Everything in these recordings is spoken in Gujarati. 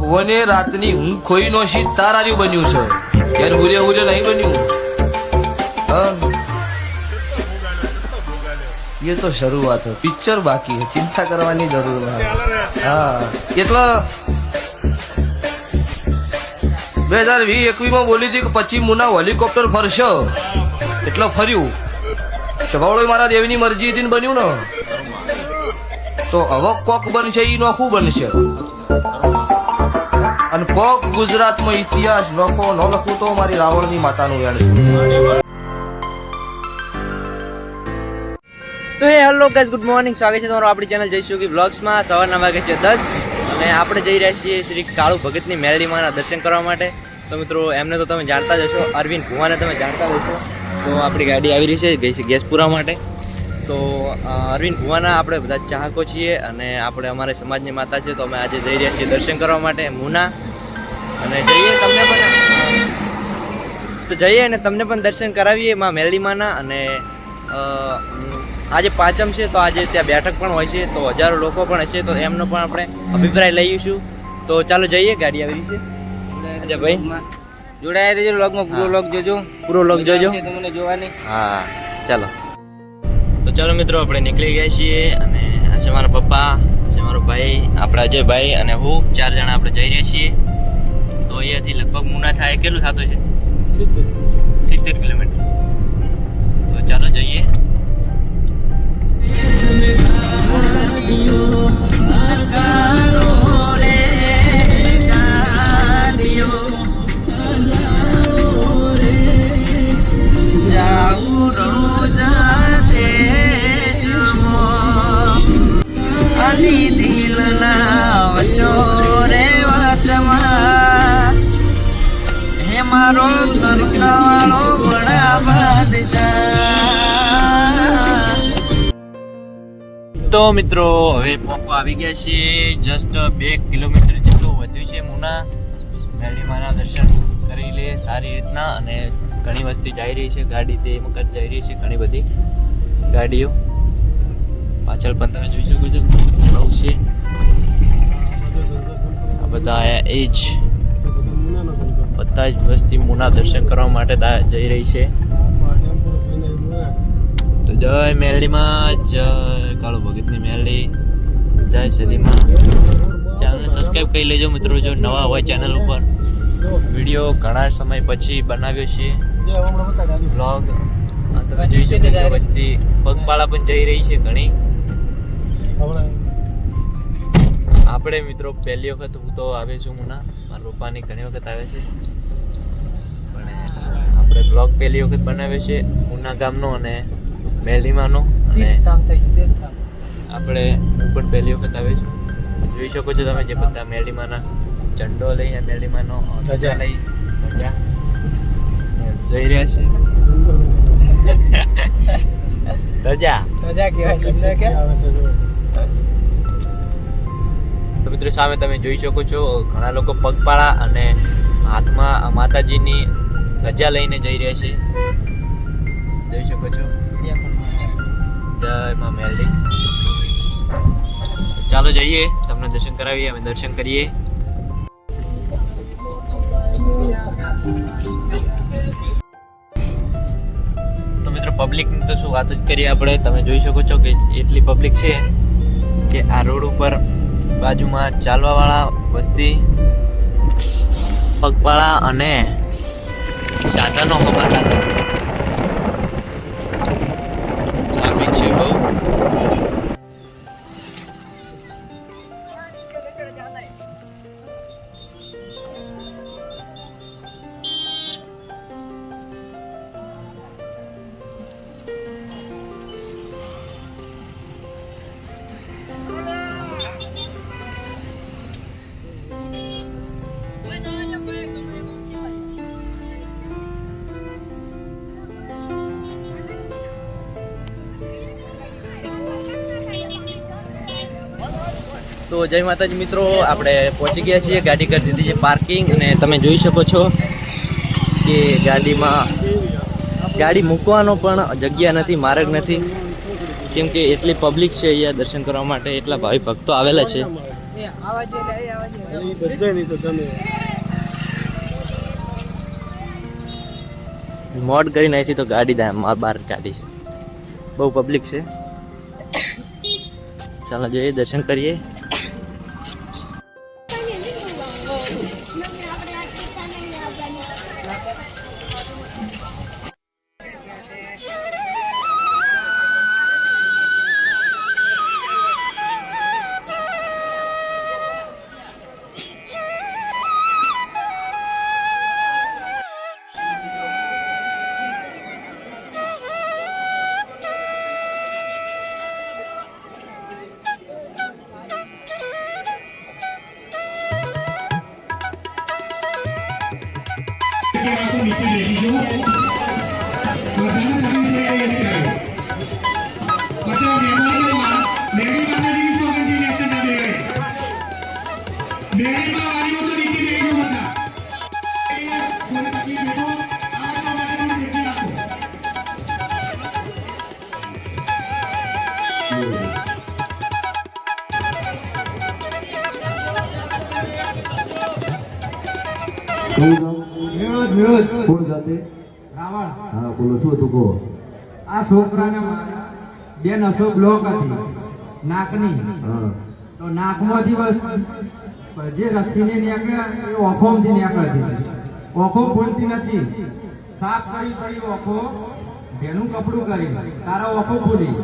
ભુવને રાતની હું ખોઈ નો શીત આવ્યું બન્યું છે. ક્યારે ઉરે ઉરે નહીં બન્યું. એ તો શરૂઆત છે પિક્ચર બાકી છે. ચિંતા કરવાની જરૂર નથી. હા. એટલે બે હજાર વીસ એકવીસમાં બોલી હતી કે પછી મુના હોલિકોપ્ટર ફરશે. એટલે ફર્યું. ચવાવડો મારા દેવની મરજી હતી ને બન્યું ને. તો હવે કોક બનશે એ નોખું બનશે. અને કોક ગુજરાતમાં ઇતિહાસ લખો, ન લખું તો મારી રાવણની માતાનું વેણ તો એ હેલો ગેસ ગુડ મોર્નિંગ સ્વાગત છે તમારું આપણી ચેનલ જઈશું કે બ્લોગ્સમાં સવારના વાગે છે દસ અને આપણે જઈ રહ્યા છીએ શ્રી કાળુ ભગતની મેલડીમાંના દર્શન કરવા માટે. તો મિત્રો, એમને તો તમે જાણતા જ હશો. અરવિંદ ભુવાને તમે જાણતા જ હશો. તો આપણી ગાડી આવી રહી છે ગેસ પૂરા માટે. તો અરવિંદ ભુવાના આપણે બધા ચાહકો છીએ અને આપણે અમારે સમાજની માતા છે તો અમે આજે જઈ રહ્યા છીએ દર્શન કરવા માટે મુના. અને જઈએ તમને પણ તો જઈએ અને તમને પણ દર્શન કરાવીએ માં મેલીમાના અને આજે પાંચમ છે તો આજે ત્યાં બેઠક પણ હોય છે તો હજારો લોકો પણ હશે તો એમનો પણ આપણે અભિપ્રાય લઈશું. તો ચાલો જઈએ ગાડી આવી છે અજય ભાઈ. જોડાયા રહેજો લોગમાં પૂરો. લોગ જોજો. પૂરો લોગ જોજો. તમને જોવાની. હા. ચાલો. તો ચાલો મિત્રો આપણે નીકળી ગયા છીએ અને આ છે મારા પપ્પા છે મારો ભાઈ આપણા અજયભાઈ અને હું ચાર જણા આપણે જઈ રહ્યા છીએ તો અહીંયાથી લગભગ મુના થાય કેટલું થતું છે સિત્તેર કિલોમીટર તો ચાલો જઈએ મારો તરકાવાળો વડા બાદશાહ. તો મિત્રો, હવે પોપો આવી ગયા છે. જસ્ટ બે કિલોમીટર જેટલું વધ્યું છે મુના. મેરડીમાના દર્શન કરી લે, સારી રીતના. અને ઘણી વસ્તી જઈ રહી છે ગાડી તે વખત જઈ રહી છે, ઘણી બધી ગાડીઓ. પાછળ પણ તમે જોઈ શકો છો, બહુ છે. આ બધા એ જ બધા જ વસ્તી મુના દર્શન કરવા માટે જઈ રહી છે. તો જય મેલડીમાં, જય કાળુ ભગતની મેલડી, જય સદીમાં. ચેનલને સબસ્ક્રાઈબ કરી લેજો મિત્રો, જો નવા હોય ચેનલ ઉપર. વીડિયો ઘણા સમય પછી બનાવ્યો છે. બ્લોગ તમે જોઈ શકો વસ્તી પગપાળા પણ જઈ રહી છે ઘણી. આપણે મિત્રો પહેલી વખત હું તો આવે છું મુના. મારા પપ્પાની ઘણી વખત આવે છે. પણ આપણે બ્લોગ પહેલી વખત બનાવે છે ઉના ગામનો અને મેલીમાનો અને આપણે હું પણ પહેલી વખત આવે છું. જોઈ શકો છો તમે જે બધા મેલીમાના ઝંડો લઈ મેલીમાનો ધજા લઈ ધજા જઈ રહ્યા છે. ધજા ધજા કહેવાય કે? તો મિત્રો સામે તમે જોઈ શકો છો, ઘણા લોકો પગપાળા અને હાથમાં માતાજીની ધજા લઈને જઈ રહ્યા છે. જોઈ શકો છો. જય મા મેલડી. ચાલો જઈએ, તમને દર્શન કરાવીએ, અમે દર્શન કરીએ. તો મિત્રો, પબ્લિકની તો શું વાત જ કરીએ આપણે. તમે જોઈ શકો છો કે એટલી પબ્લિક છે કે આ રોડ ઉપર બાજુમાં ચાલવાવાળા વસ્તી પગપાળા અને સાધનો હમાતા નથી તો જય માતાજી મિત્રો, આપણે પહોંચી ગયા છીએ ગાડી કરી દીધી છે પાર્કિંગ અને તમે જોઈ શકો છો કે ગાડીમાં ગાડી મૂકવાનો પણ જગ્યા નથી, માર્ગ નથી. કેમ કે એટલી પબ્લિક છે અહીંયા દર્શન કરવા માટે, એટલા ભાવિ ભક્તો આવેલા છે. મોડ કરી નાખી તો ગાડી બહાર કાઢી છે. બહુ પબ્લિક છે. ચાલો જઈએ, દર્શન કરીએ. સેકન્ડ આપો નીચે બેસી જવું બધાને તમે તૈયારી કરો અત્યારે મેમોરિયલમાં મેરી માતાજીની સોગંદની લેક્ચર ના દેવાય મેરીમાં વાલીઓ તો નીચે બેસી બધા કોઈ તકલીફ બેઠો આ તમારે નીચે રાખો Hold on. કોણ હા બોલો શું હતું કહો? આ છોકરાને મારા બે નસો બ્લોક હતી નાકની. તો નાકમાંથી બસ જે રસીને નીકળે એ ઓખોમથી નીકળે છે. ઓખો ફૂલતી નથી. સાફ કરી કરી ઓખો બેનું કપડું કરી તારા ઓખો ફૂલી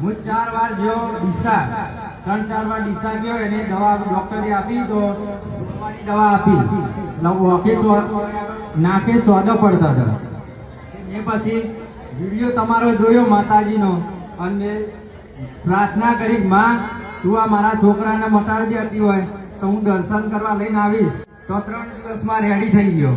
હું ચાર વાર ગયો ડીસા. ત્રણ ચાર વાર ડીસા ગયો એને દવા ડોક્ટરે આપી તો દવા આપી. ઓકે ચો- નાકે ચોદો પડતા હતા. એ પછી વીડિયો તમારો જોયો માતાજીનો? અને પ્રાર્થના કરી માં તું આ મારા છોકરાને મટાડી દેતી હોય તો હું દર્શન કરવા લઈને આવીશ. તો ત્રણ દિવસમાં રેડી થઈ ગયો.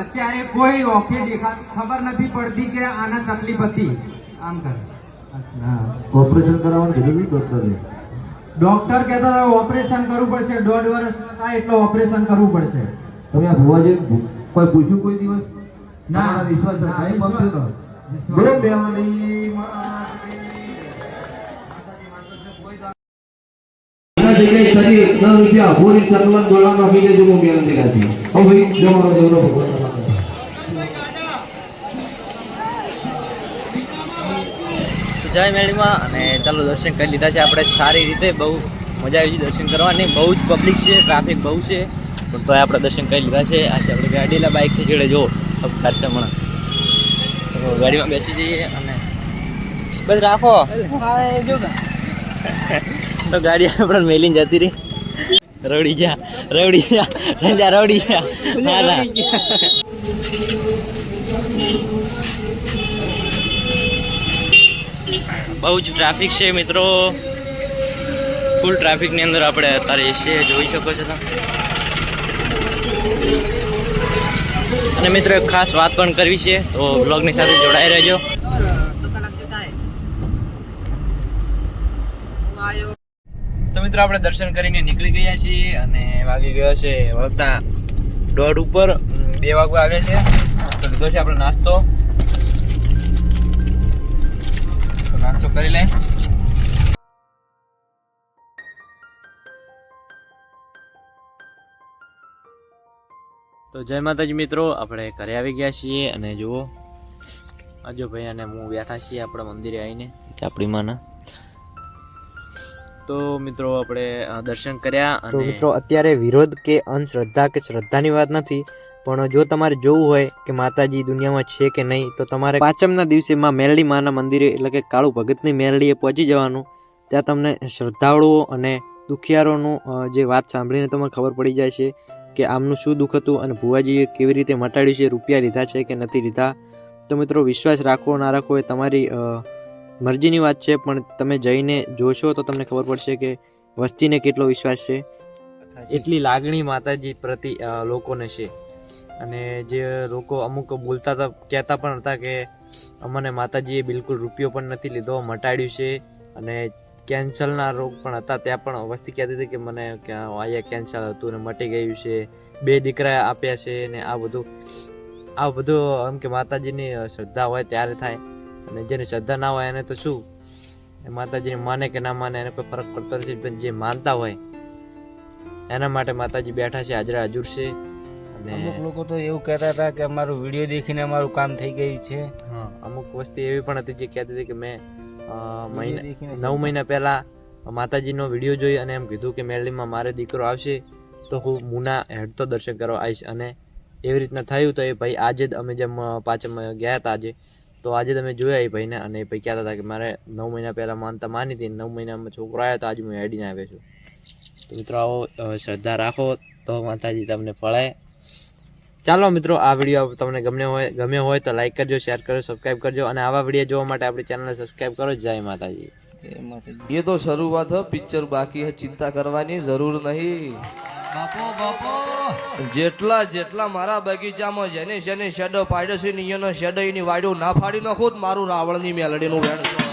અત્યારે કોઈ ઓકે દેખા ખબર નથી પડતી કે આને તકલીફ હતી. આમ કર. ઓપરેશન કરાવવાનું કીધું ડોક્ટરે? ડોક્ટર કહેતો ઓપરેશન કરવું પડશે. દોઢ વર્ષ થાય એટલે ઓપરેશન કરવું પડશે. તમે આ ભુવાજી કોઈ પૂછ્યું કોઈ દિવસ ના. વિશ્વાસ નહીં વિશ્વાસ. પગતો તો? વિશ્વાસ. બોલો બેવાની રૂપિયા ભૂરી દોડાનો હું હવે જમાનો ભગવાન જય મેળીમાં અને ચાલો દર્શન કરી લીધા છે આપણે સારી રીતે બહુ મજા આવી છે દર્શન કરવાની બહુ જ પબ્લિક છે ટ્રાફિક બહુ છે પણ તોય આપણે દર્શન કરી લીધા છે. આ છે આપણે ગાડીલા બાઇક છે જોડે જો કરશે હમણાં. તો ગાડીમાં બેસી જઈએ અને બસ રાખો. તો ગાડી આપણે મેલીને જતી રહી. રવડી ગયા રવડી ગયા સંજા રવડી ગયા. ના ના. બહુ જ ટ્રાફિક છે મિત્રો. ફૂલ ટ્રાફિકની અંદર આપણે અત્યારે છીએ જોઈ શકો છો તમે. અને મિત્રો ખાસ વાત પણ કરવી છે, તો બ્લોગની સાથે જોડાઈ રહેજો. તો મિત્રો, આપણે દર્શન કરીને નીકળી ગયા છીએ અને વાગી ગયો છે વળતા દોઢ ઉપર. બે વાગવા આવ્યા છે. તો લીધો છે આપણે નાસ્તો. નાસ્તો કરી લે તો જય માતાજી મિત્રો આપણે ઘરે આવી ગયા છીએ અને જુઓ અજો ભાઈ અને હું બેઠા છીએ આપણા મંદિરે આવીને આપણી માના. તો મિત્રો આપણે દર્શન કર્યા અને મિત્રો અત્યારે વિરોધ કે અંધશ્રદ્ધા કે શ્રદ્ધાની વાત નથી પણ જો તમારે જોવું હોય કે માતાજી દુનિયામાં છે કે નહીં તો તમારે પાંચમના દિવસે માં મેરડી માના મંદિરે એટલે કે કાળુ ભગતની મેરડીએ પહોંચી જવાનું. ત્યાં તમને શ્રદ્ધાળુઓ અને દુખિયારોનું જે વાત સાંભળીને તમને ખબર પડી જાય છે. કે આમનું શું દુઃખ હતું અને ભુવાજીએ કેવી રીતે મટાડ્યું છે, રૂપિયા લીધા છે કે નથી લીધા? તો મિત્રો, વિશ્વાસ રાખવો ના રાખવો એ તમારી મરજીની વાત છે, પણ તમે જઈને જોશો તો તમને ખબર પડશે કે વસ્તીને કેટલો વિશ્વાસ છે. એટલી લાગણી માતાજી પ્રતિ લોકોને છે. અને જે લોકો અમુક બોલતા હતા, કહેતા પણ હતા કે અમને માતાજીએ બિલકુલ રૂપિયો પણ નથી લીધો, મટાડ્યું છે અને કેન્સરના રોગ પણ હતા. ત્યાં પણ વસ્તી કહેતી હતી કે મને કે અહીંયા કેન્સર હતું ને મટી ગયું છે. બે દીકરા આપ્યા છે ને આ બધું આ બધું એમ કે માતાજીની શ્રદ્ધા હોય ત્યારે થાય. અને જેની શ્રદ્ધા ના હોય એને તો શું? માતાજીને માને કે ના માને એને કોઈ ફરક પડતો નથી. પણ જે માનતા હોય એના માટે માતાજી બેઠા છે હાજરા હાજર છે. અને અમુક લોકો તો એવું કહેતા હતા કે અમારું વીડિયો દેખીને અમારું કામ થઈ ગયું છે. અમુક વસ્તુ એવી પણ હતી જે કહેતી હતી કે મેં મહિના નવ મહિના પહેલા માતાજીનો વીડિયો જોઈ અને એમ કીધું કે મેલીમાં મારે દીકરો આવશે તો હું મુના હેડ તો દર્શન કરવા આવીશ. અને એવી રીતના થયું તો એ ભાઈ આજે જ અમે જેમ પાછા ગયા હતા આજે તો આજે તમે જોયા એ ભાઈને અને એ ભાઈ કહેતા હતા કે મારે નવ મહિના પહેલાં માનતા માની હતી નવ મહિનામાં છોકરો આવ્યો તો આજે હું હેડીને આવ્યો છું. તો મિત્રો આવો શ્રદ્ધા રાખો તો માતાજી તમને ફળાય. ચાલો મિત્રો આ વીડિયો તમને ગમ્યો હોય ગમ્યો હોય તો લાઈક કરજો શેર કરજો સબસ્ક્રાઈબ કરજો અને આવા વીડિયો જોવા માટે આપણી ચેનલને સબસ્ક્રાઈબ કરો. જય માતાજી. એ તો શરૂઆત પિક્ચર બાકી ચિંતા કરવાની જરૂર નહીં. જેટલા જેટલા મારા બગીચામાં જેને જેને શેડો પાડ્યો છે ને એનો શેડો એની વાડ્યો ના ફાડી નાખો મારું રાવણની મેલડીનું વેણ છે.